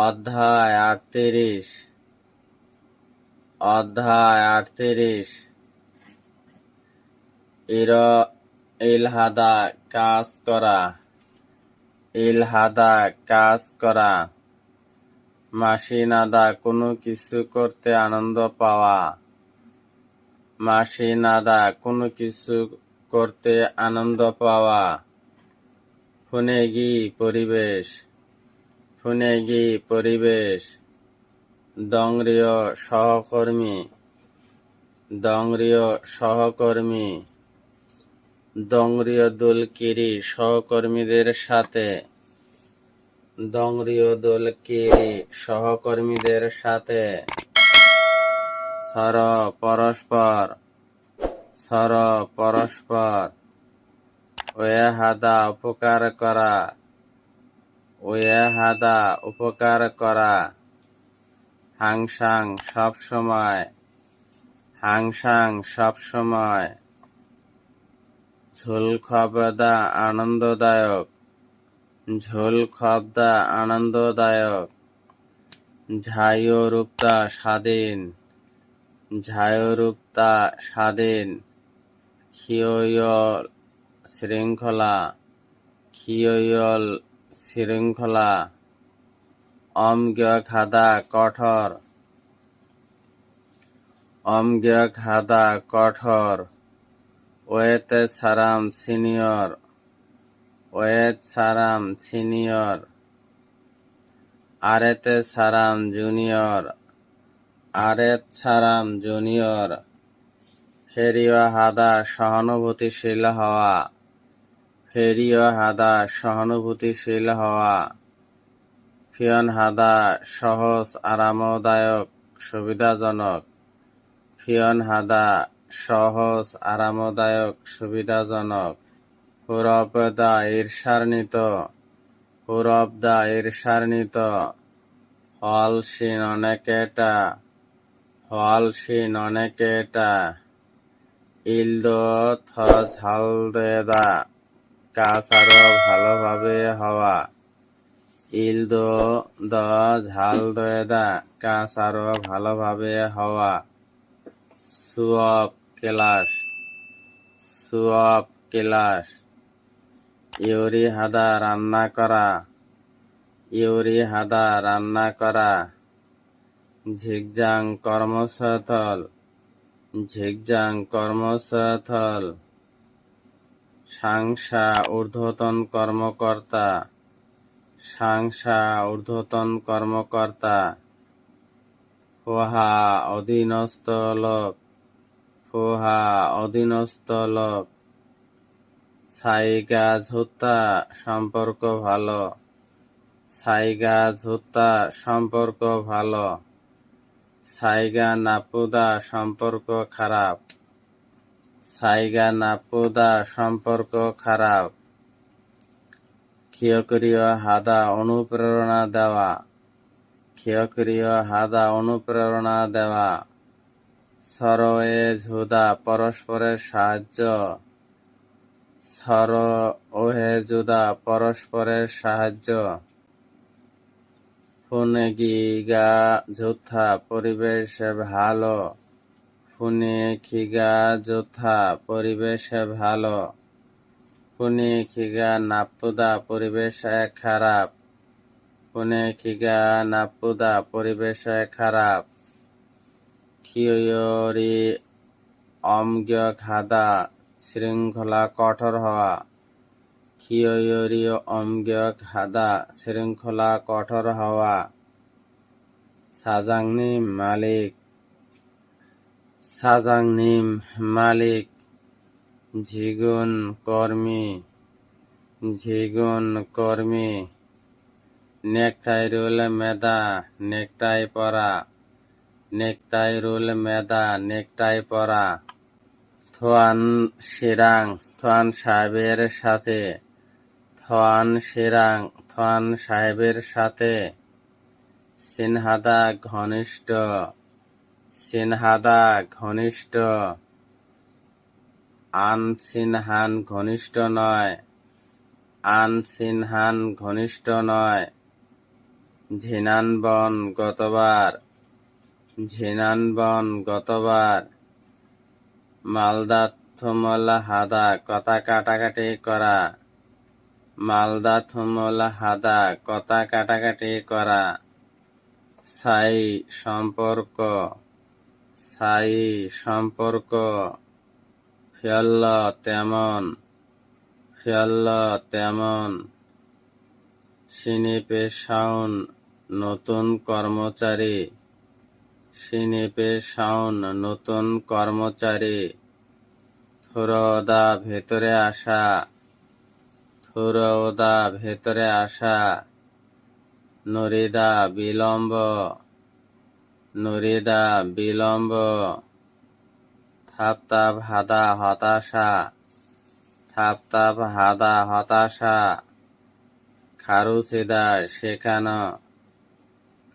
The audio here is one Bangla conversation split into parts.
অধ্যায় আটত্রিশ। অধ্যায় আটত্রিশ। ইর, ইলহাদা কাজ করা। ইলহাদা কাজ করা। মাসিনাদা কোনো কিছু করতে আনন্দ পাওয়া। মাসিনাদা কোনো কিছু করতে আনন্দ পাওয়া। ফুনেগি পরিবেশ। ফুনেগি পরিবেশ। দংরিয় সহকর্মী। দংরিয় সহকর্মী। দংরিয় দোলকিরি সহকর্মীদের সাথে। দংরিয় দোলকিরি সহকর্মীদের সাথে। সর পরস্পর। সর পরস্পর। ওয়ে হাদা উপকার করা। ওয়ে হাদা উপকার করা। হাংসাং সব সময়। হাংসাং সব সময়। ঝোল খবদা আনন্দদায়ক। ঝোল খবদা আনন্দদায়ক। ঝাইও রূপতা স্বাধীন ঝাইও রূপতা স্বাধীন খিয়ল শৃঙ্খলা। খিয়ল শৃঙ্খলা অমজ্ঞ খাদা কঠোর। অমজ্ঞ খাদা কঠোর। ওয়েতে সারাম সিনিয়র। ওয়েত সারাম সিনিয়র। আরেতে সারাম জুনিয়র। আরেত সারাম জুনিয়র। ফেরিও হাদা সহানুভূতিশীল হওয়া। ফেরিও হাদা, সহানুভূতিশীল হওয়া। ফিয়ন হাদা, সহজ, আরামদায়ক, সুবিধাজনক। ফিয়ন হাদা, সহজ, আরামদায়ক, সুবিধাজনক। হুরব দা ঈর্ষান্বিত। হুরব দা ঈর্ষান্বিত। হল অনেকেটা। হল সিন অনেকেটা। ইলদো থ ঝাল দেদা কাজ আরও ভালোভাবে হওয়া। ইলদো দ ঝাল দয়েদা কাজ আরও ভালোভাবে হওয়া। সুঅপ ক্লাস সুঅপ ক্লাস। ইউরি হাদা রান্না করা, ইউরি হাদা রান্না করা। ঝিকজাং কর্মস্থল ঝিকজাং কর্মস্থল সাংসা ঊর্ধ্বতন কর্মকর্তা। সাংসা ঊর্ধ্বতন কর্মকর্তা। ফুহা অধীনস্থ লোক। ফুহা অধীনস্থ লোক। সাইগা ঝুত্তা সম্পর্ক ভালো। সাইগা ঝুত্তা সম্পর্ক ভালো। সাইগা নাপুদা সম্পর্ক খারাপ। সাইগা নাপুদা সম্পর্ক খারাপ। ক্ষয়ক্রিয় হাদা অনুপ্রেরণা দেওয়া। ক্ষয়ক্রিয় হাদা অনুপ্রেরণা দেওয়া। সরয়ে ঝুদা পরস্পরের সাহায্য। সর ওহে জুদা পরস্পরের সাহায্য। ফুনে গিগা যোদ্ধা পরিবেশ ভালো। ফুনে খিগা যোদ্ধা পরিবেশ ভালো। ফুনে খিগা নাপুদা পরিবেশ খারাপ। ফুনে খিগা নাপুদা পরিবেশ খারাপ। খিয়রি অমজ্ঞ খাদা শৃঙ্খলা কঠোর হওয়া। খিয়রি অমজ্ঞ খাদা শৃঙ্খলা কঠোর হওয়া। সাজাংনিম মালিক সাজাংনিম মালিক, ঝিগুন কর্মী ঝিগুন কর্মী নেকটাই রুল মেদা নেকটাই পরা নেকটাই রুল মেদা নেকটাই পরা। থোয়ান শিরাং, থোয়ান সাহেবের সাথে, থোয়ান শিরাং, থোয়ান সাহেবের সাথে। সিনহাদা ঘনিষ্ঠ সিনহাদা ঘনিষ্ঠ। আন সিনহান ঘনিষ্ঠ নয়। আন সিনহান ঘনিষ্ঠ নয়। ঝিনানবন গতবার। ঝিনানবন গতবার। মালদা হাদা কথা কাটাকাটি করা। মালদা থুমলা হাদা কথা কাটাকাটি করা। সাই সম্পর্ক। সাই সম্পর্ক। ফিয়ল্ল তেমন ফিয়ল্ল তেমন। সিনিপে শাউন নতুন কর্মচারী। সিনিপে শাউন নতুন কর্মচারী। থুরদা ভেতরে আসা থুরদা ভেতরে আসা। নরিদা বিলম্ব। নরিদা বিলম্ব, থাপতাপ হাদা হতাশা, থাপতাপ হাদা হতাশা খারুসিদা শেখানো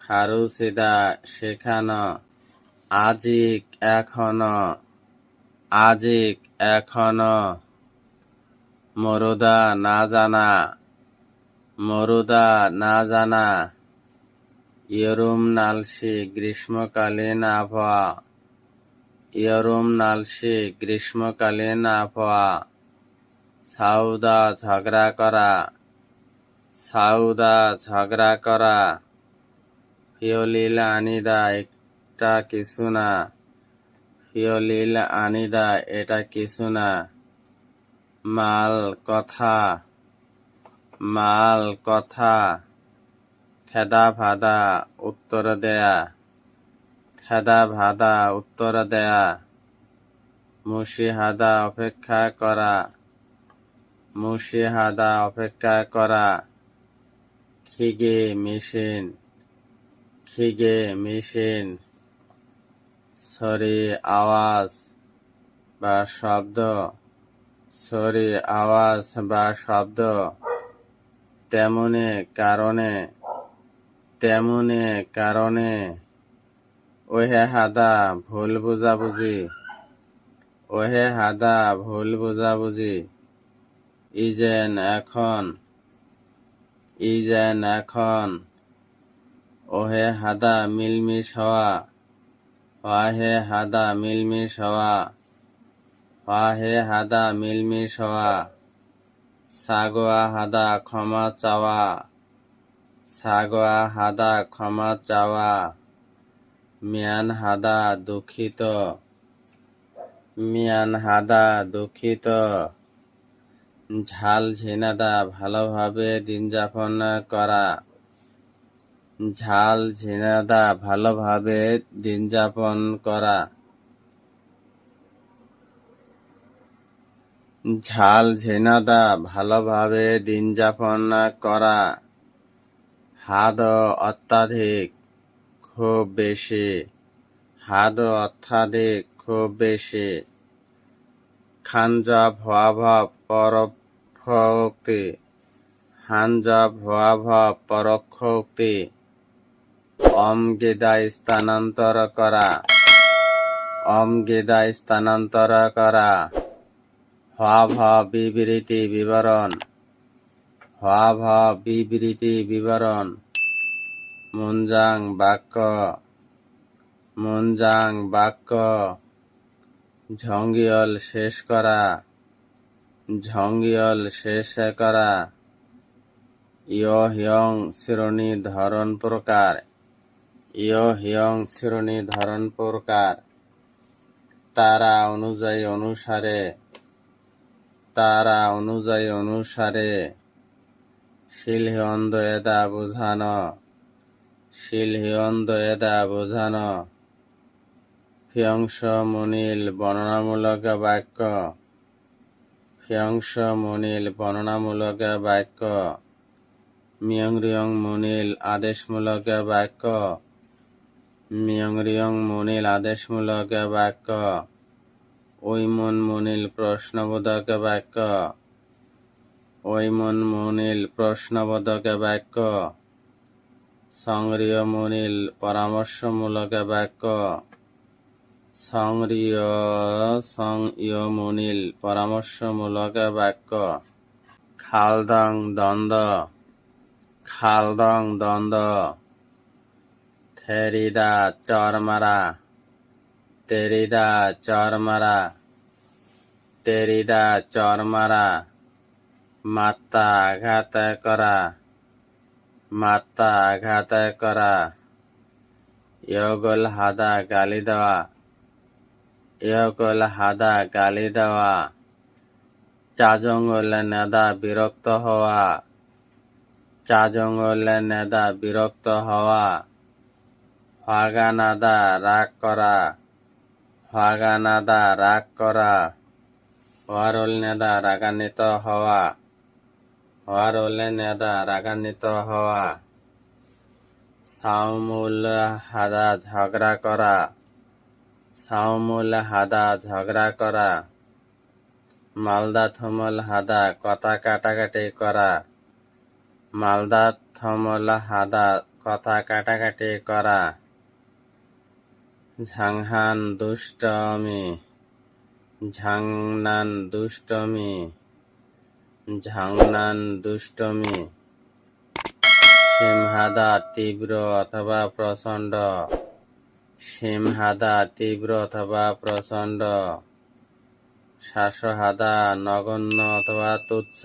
খারুসিদা শেখানো, আজিক এখনও আজিক এখনও, মরুদা না জানা, মরুদা না জানা। ইয়রুম নালসি গ্রীষ্মকালীন আবহাওয়া। ইয়রুম নালসি গ্রীষ্মকালীন আবহাওয়া। সাউদা ঝগড়া করা। সাউদা ঝগড়া করা। ফিওলিল আনিদা একটা কিছু না। ফিওলিল আনিদা এটা কিছু না। মাল কথা। মাল কথা। থেদা ভাদা উত্তর দেয়া। থেদা ভাদা উত্তর দেয়া। মুশিহাদা অপেক্ষা করা। মুশিহাদা অপেক্ষা করা। খিগে মেশিন। খিগে মেশিন। সরি আওয়াজ বা শব্দ। সরি আওয়াজ বা শব্দ। তেমনি কারণে তেমনি কারণে ওহে হাদা ভুল বুঝাবুঝি, ওহে হাদা ভুল বুঝাবুঝি ইজেন এখন ইজেন এখন, ওহে হাদা মিলমিশ হওয়া ওয়াহে হাদা মিলমিশ হওয়া ওয়াহে হাদা মিলমিশ হওয়া, সাগোয়া হাদা ক্ষমা চাওয়া। সাগোয়া হাদা, ক্ষমা চাওয়া। মিয়ান হাদা, দুঃখিত। মিয়ান হাদা, দুঃখিত। ঝাল ঝিনাদা, ভালোভাবে দিন যাপন করা। ঝাল ঝিনাদা, ভালোভাবে দিন যাপন করা। ঝাল ঝিনাদা, ভালোভাবে দিন যাপন করা। হাদ অত্যাধিক খুব বেশি। হাদ অত্যাধিক খুব বেশি। খানজা ভয়াভব পরোক্তি হানজা ভয়াভব পরোক্ষোক্তি। অম গেদা স্থানান্তর করা। অম গেদা স্থানান্তর করা। হাভ বিবৃতি বিবরণ। হাভ বিবৃতি বিবরণ। মুঞ্জাং বাক্য মুঞ্জাং বাক্য ঝঙ্গিয়ল শেষ করা ঝঙ্গিয়ল শেষ করা ইয় হিয়ং শ্রেণি ধরন প্রকার ইয় হিয়ং শ্রেণি ধরন প্রকার তারা অনুযায়ী অনুসারে তারা অনুযায়ী অনুসারে শিলহিয়ন্দ এদা বোঝানো শিলহিয়ন্দ এদা বোঝানো। ফিয়ংস মনিল বর্ণনামূলক বাক্য। ফিয়ংস মনিল বর্ণনামূলক বাক্য। মিয়ংরিয়ং মনিল আদেশমূলক বাক্য। মিয়ংরিয়ং মনিল আদেশমূলক বাক্য। ঐমন মনিল প্রশ্নবোধক বাক্য। ঐমন মনিল প্রশ্নবোধক বাক্য। সংগ্রীয় মনিল পরামর্শমূলক বাক্য। সংগ্রীয় সংইয় মনিল পরামর্শমূলক বাক্য। খালদং দ্বন্দ্ব। খালদং দ্বন্দ্ব। থেরিদা চরমারা। তেরিদা চরমারা। তেরিদা চরমারা। মাত্রা আঘাত করা মাত্রা আঘাত করা। ইয়গল হাদা গালি দেওয়া। ইয়গল হাদা গালি দেওয়া। চাজঙ্গল নেদা বিরক্ত হওয়া। চাজঙ্গল নেদা বিরক্ত হওয়া। হাগানাদা রাগ করা। হাগানাদা রাগ করা। ওয়ারল নেদা রাগান্বিত হওয়া। ওয়ারল নেদা রাগান্বিত হওয়া। সাউমুল হাদা ঝগড়া করা। সাউমুল হাদা ঝগড়া করা। মালদা থমল হাদা কথা কাটাকাটি করা। মালদা থমল হাদা কথা কাটাকাটি করা। ঝাংহান দুষ্টমি। ঝাংনান দুষ্টমি। ঝাংনান দুষ্টমি সিমহাদা তীব্র অথবা প্রচণ্ড সিমহাদা তীব্র অথবা প্রচণ্ড শ্বাসহাদা নগণ্য অথবা তুচ্ছ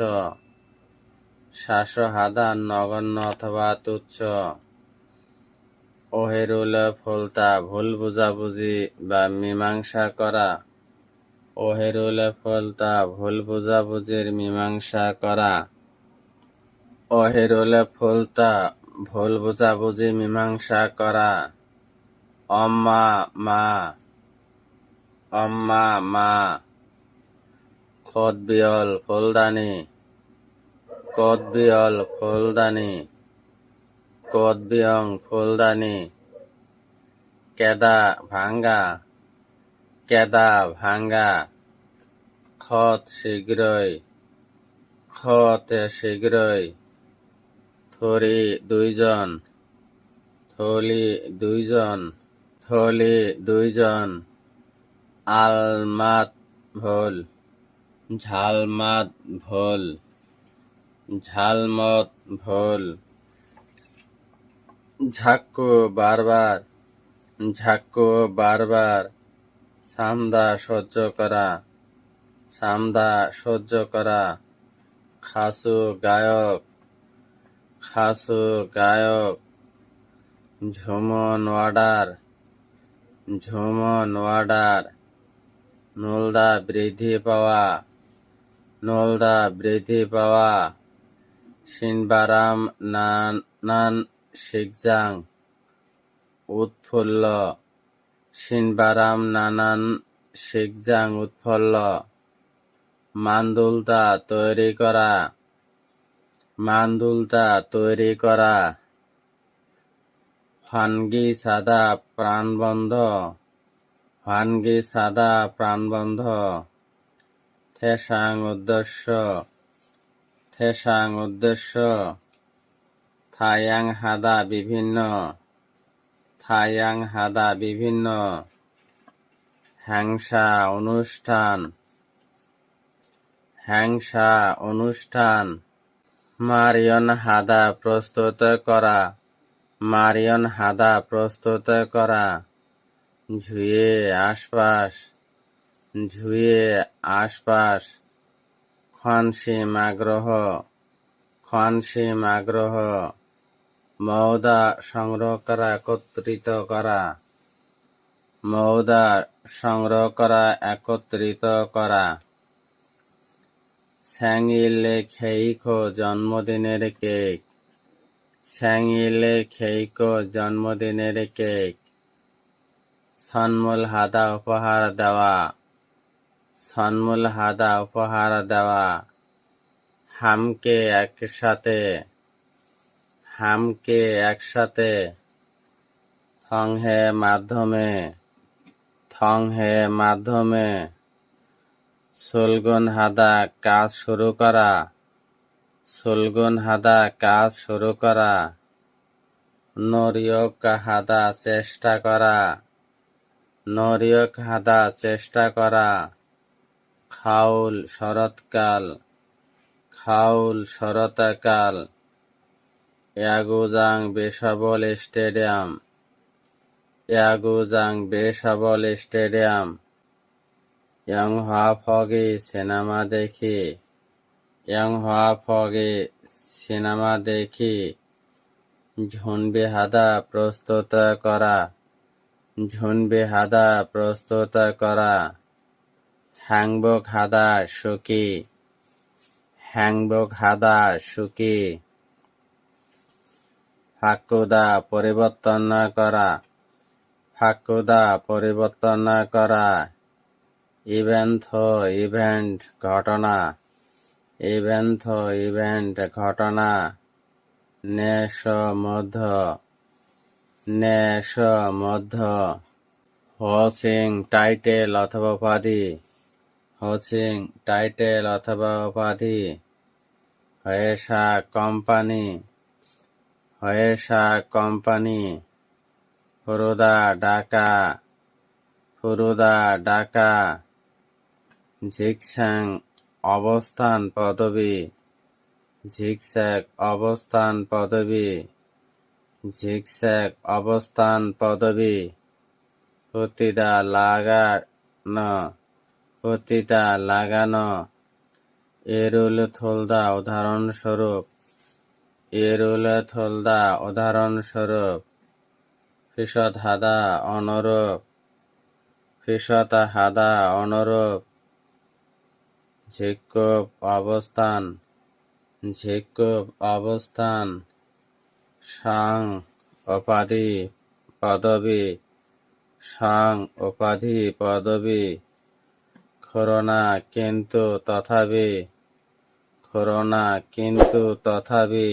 শ্বাসহাদা নগণ্য অথবা তুচ্ছ। ওহেরুল ফলতা, ভুল বুঝাবুঝি বা মীমাংসা করা ওহেরুল ফলতা ভুল বুঝাবুঝির মীমাংসা করা। অহেরুল ফলতা ভুল বুঝাবুঝি মীমাংসা করা। অম্মা, মা অম্মা, মা খদবিয়ল ফুলদানি কদবিয়ল ফুলদানি কদবিয়ং ফুলদানি, কেদা ভাঙ্গা কেদা ভাঙ্গা। খত শীঘ্রই খত শীঘ্রই। থরি দুইজন, থলি দুইজন থলি দুইজন। আলমাত ভোল, ঝালমাত ভোল, ঝালমত ভোল। ঝাক্কু বারবার ঝাক্কু বারবার, সামদা সহ্য করা। সামদা সহ্য করা। খাসু গায়ক খাসু গায়ক, ঝুমন ওয়াডার ঝুমন ওয়াডার নলদা বৃদ্ধি পাওয়া, নলদা বৃদ্ধি পাওয়া, সিনবারাম নান শিখজাং উৎফুল্ল, সিনবারাম নানান শিখজাং উৎফুল্ল। মান্দুলতা তৈরি করা। মান্দুলতা তৈরি করা। ফানগি সাদা প্রাণবন্ধ। ফানগি সাদা প্রাণবন্ধ। থেসাং উদ্দেশ্য। থেসাং উদ্দেশ্য। থায়াং হাদা বিভিন্ন। থায়াং হাদা বিভিন্ন। হ্যাংসা অনুষ্ঠান। হ্যাংসা অনুষ্ঠান। মারিয়ন হাদা প্রস্তুত করা। মারিয়ন হাদা প্রস্তুত করা। ঝুয়ে আশপাশ। ঝুয়ে আশপাশ। খনসিম আগ্রহ। খনসিম আগ্রহ। মৌদা সংগ্রহ করা একত্রিত করা। মৌদা সংগ্রহ করা একত্রিত করা। স্যাংইলে খেইকো জন্মদিনের কেক। স্যাংইলে খেইকো জন্মদিনের কেক। সন্মুল হাদা উপহার দেওয়া। সন্মুল হাদা উপহার দেওয়া। হামকে একসাথে। হামকে একসাথে। থংহে মাধ্যমে। থংহে মাধ্যমে। সুলগুন হাদা, কাজ শুরু করা। সুলগুন হাদা, কাজ শুরু করা। নরিয়ক হাদা, চেষ্টা করা। নরিয়ক হাদা, চেষ্টা করা। খাউল, শরৎকাল। খাউল, শরৎকাল। ইয়াগুজাং বেসবল স্টেডিয়াম। ইয়াগুজাং বেসবল স্টেডিয়াম। ইয়ংহোয়া ফগে সিনেমা দেখি ইয়ংহোয়া ফগে সিনেমা দেখি ঝুনবে হাদা প্রস্তুত করা ঝুনবে হাদা প্রস্তুত করা হ্যাংবক হাদা সুকি হ্যাংবক হাদা সুকি ফাকুদা পরিবর্তন করা ফাকুদা পরিবর্তন করা ইভেন্ট ইভেন্ট, ঘটনা। ইভেন্ট ইভেন্ট, ঘটনা। নেশ, মধ্য। নেশ, মধ্য। হোসিং টাইটেল অথবা উপাধি। হোসিং টাইটেল অথবা উপাধি। হয়েসা কোম্পানি। হয়েসা কোম্পানি। ফুরুদা ডাকা ফুরুদা ডাকা ঝিকস্যাং অবস্থান পদবী। ঝিকস্যাক অবস্থান পদবী। ঝিকস্যাক অবস্থান পদবী। প্রতিদা লাগানো, প্রতিটা লাগানো। এরুল থলদা উদাহরণস্বরূপ। এরুল থলদা উদাহরণস্বরূপ। ফিসদ হাদা অনুরূপ। ফিসত হাদা অনুরূপ। ঝিকুপ অবস্থান ঝিকুপ অবস্থান, সাং উপাধি পদবী, সাং উপাধি পদবী করোনা কিন্তু তথাপি করোনা কিন্তু তথাপি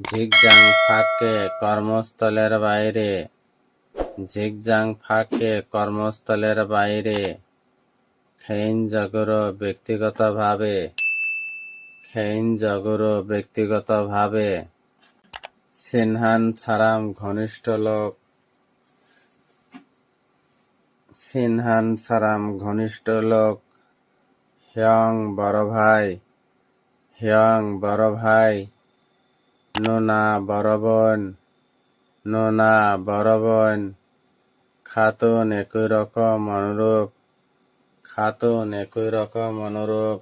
ঝিকজাং ফাঁকে কর্মস্থলের বাইরে, ঝিকজাং ফাঁকে কর্মস্থলের বাইরে। খেইন জগর ব্যক্তিগতভাবে খেইন জগর ব্যক্তিগতভাবে সিনহান ছাড়াম ঘনিষ্ঠ লোক। সিনহান সারাম ঘনিষ্ঠ লোক। হিয়ং বড় ভাই হিয়ং বড় ভাই নোনা বড় বোন নোনা বড় বোন খাতুন একই রকম অনুরূপ খাতুন একই রকম অনুরূপ।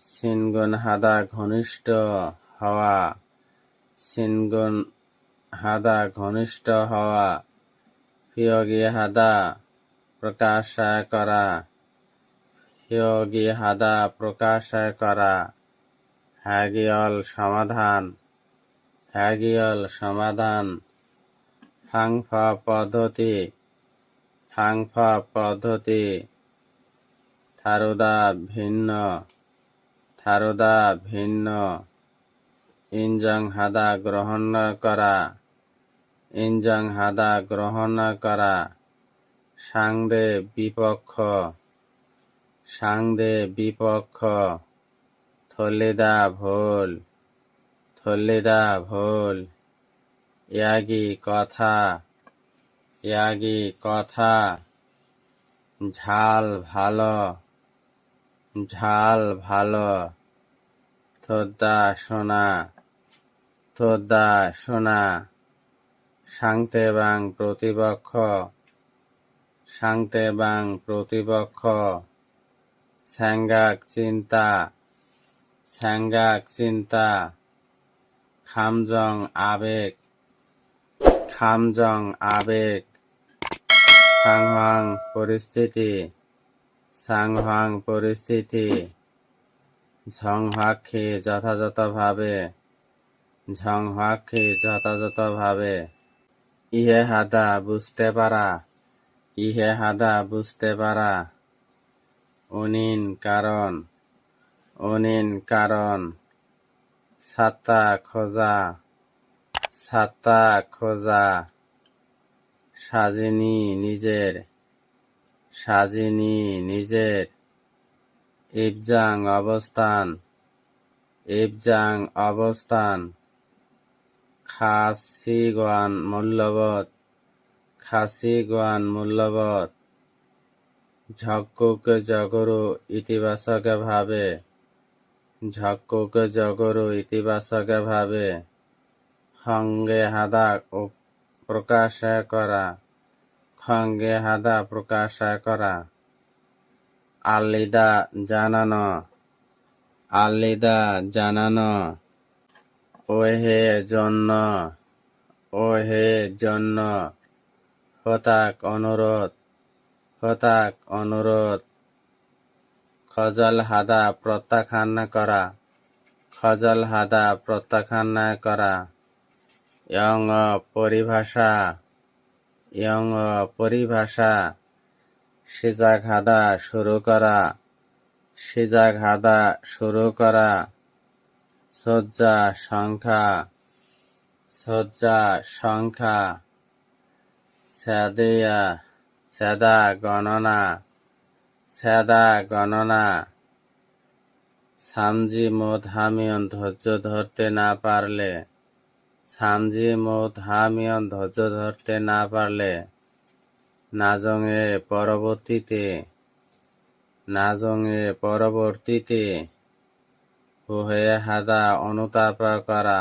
সিনগুন হাদা ঘনিষ্ঠ হওয়া। সিনগুন হাদা ঘনিষ্ঠ হওয়া। হাদা প্রকাশ করা। হাদা প্রকাশ করা। হ্যাগিয়ল সমাধান। হ্যাগিয়ল সমাধান। ফাংফা পদ্ধতি। ফাংফা পদ্ধতি। থারুদা ভিন্ন থারুদা ভিন্ন। ইনজং হাদা গ্রহণ করা, ইনজং হাদা গ্রহণ করা। সাংদে বিপক্ষ সাংদে বিপক্ষ। থলিদা ভোল থলিদা ভোল। ইয়াগি কথা ইয়াগি কথা। ঝাল ভালো। ঝাল ভালো। থোদ্দা সোনা থোদ্দা সোনা। সাংতে বাং প্রতিপক্ষ, সাংতে বাং প্রতিপক্ষ। স্যাঙ্গাক চিন্তা স্যাঙ্গাক চিন্তা। খামজং আবেগ খামজং আবেগ। সাংহাং পরিস্থিতি। সাংহাং পরিস্থিতি। ঝংহাক্ষী যথাযথভাবে। ঝংহাক্ষী যথাযথভাবে। ইহে হাদা বুঝতে পারা। ইহে হাদা বুঝতে পারা। অনিন কারণ। অনিন কারণ। সাত্তা খোঁজা। সাত্তা খোঁজা। সাজিনি নিজের। সাজিনি নিজের। ইবজাং অবস্থান ইবজাং অবস্থান। খাসিগোয়ান মূল্যবোধ খাসিগোয়ান মূল্যবোধ। ঝক্কুক জগরু ইতিবাচক ভাবে, ঝক্কুক জগরু ইতিবাচক ভাবে। হঙ্গে হাদা প্রকাশ করা। খঙ্গে হাদা প্রকাশ করা। আলিদা জানানো। আলিদা জানানো। ওহে জন্য। ওহে জন্য। হতাক অনুরোধ। হতাক অনুরোধ। খজল হাদা প্রত্যাখ্যান করা। খজল হাদা প্রত্যাখ্যান করা। ইয়ং পরিভাষা। ইয়ং পরিভাষা সিজাগ হাদা শুরু করা সিজাগ হাদা শুরু করা, সজ্জা সংখ্যা সজ্জা সংখ্যা সেদিয়া সেদা গণনা সেদা গণনা, সামজি মোদ হামিয়ন ধৈর্য ধরতে না পারলে সামজি মোদ হামিয়ন ধৈর্য ধরতে না পারলে নাজঙে পরবর্তীতে নাজঙে পরবর্তীতে হুহে হাদা অনুতাপ করা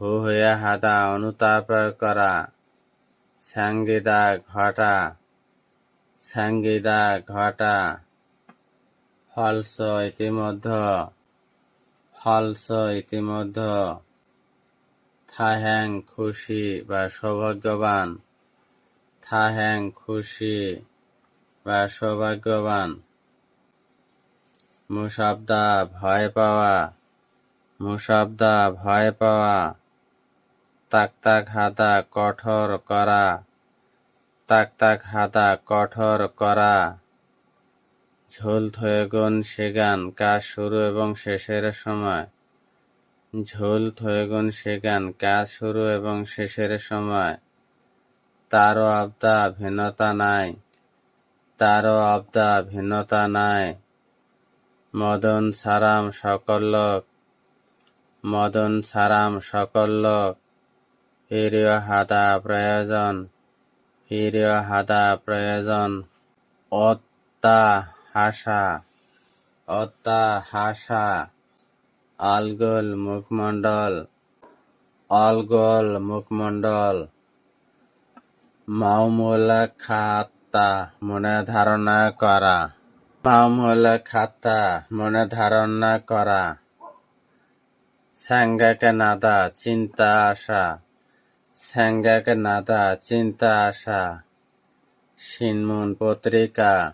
হুহে হাদা অনুতাপ করা সঙ্গীতা ঘটা সঙ্গীতা ঘটা ফলস ইতিমধ্য ফলস ইতিমধ্য থাহ্যাং খুশি বা সৌভাগ্যবান। থাহ্যাং খুশি বা সৌভাগ্যবান। মুসাবদা ভয় পাওয়া। মুসাবদা ভয় পাওয়া। তাক তাক হাতা কঠোর করা। তাক তাক হাতা কঠোর করা। ঝোল থয়েগুন সেগান কাজ শুরু এবং শেষের সময়। ঝোল থয়েগুন সেগান কাজ শুরু এবং শেষের সময়। তারও আবদা ভিন্নতা নাই, তারও আবদা ভিন্নতা নাই। মদন সারাম সকল লোক, মদন সারাম সকল লোক। প্রিয় হাদা প্রয়োজন প্রিয় হাদা প্রয়োজন। অত্তা হাসা আলগোল, মুখমণ্ডল। অলগোল মুখমণ্ডল। মাউমুলা খাতা মনে ধারণা করা। মাউমুলা খাতা মনে ধারণা করা। স্যাঙ্গাকে নাদা, চিন্তা আসা স্যাঙ্গাকে নাদা, চিন্তা আসা সিনমুন পত্রিকা।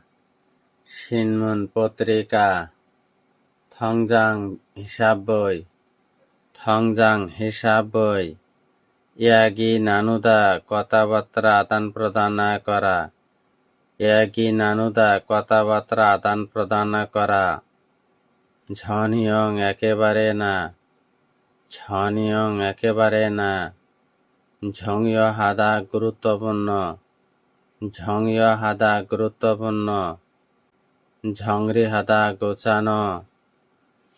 সিনমুন পত্রিকা। থংজাং হিসাব বই থংজাং হিসাব বই ইয়াগি নানুদা কথাবার্তা আদান প্রদান করা ইয়াগি নানুদা কথাবার্তা আদান প্রদান করা ঝনিয়ং একেবারে না ঝনিয়ং একেবারে না ঝংয় হাদা গুরুত্বপূর্ণ ঝংয় হাদা গুরুত্বপূর্ণ ঝংরি হাদা গোছানো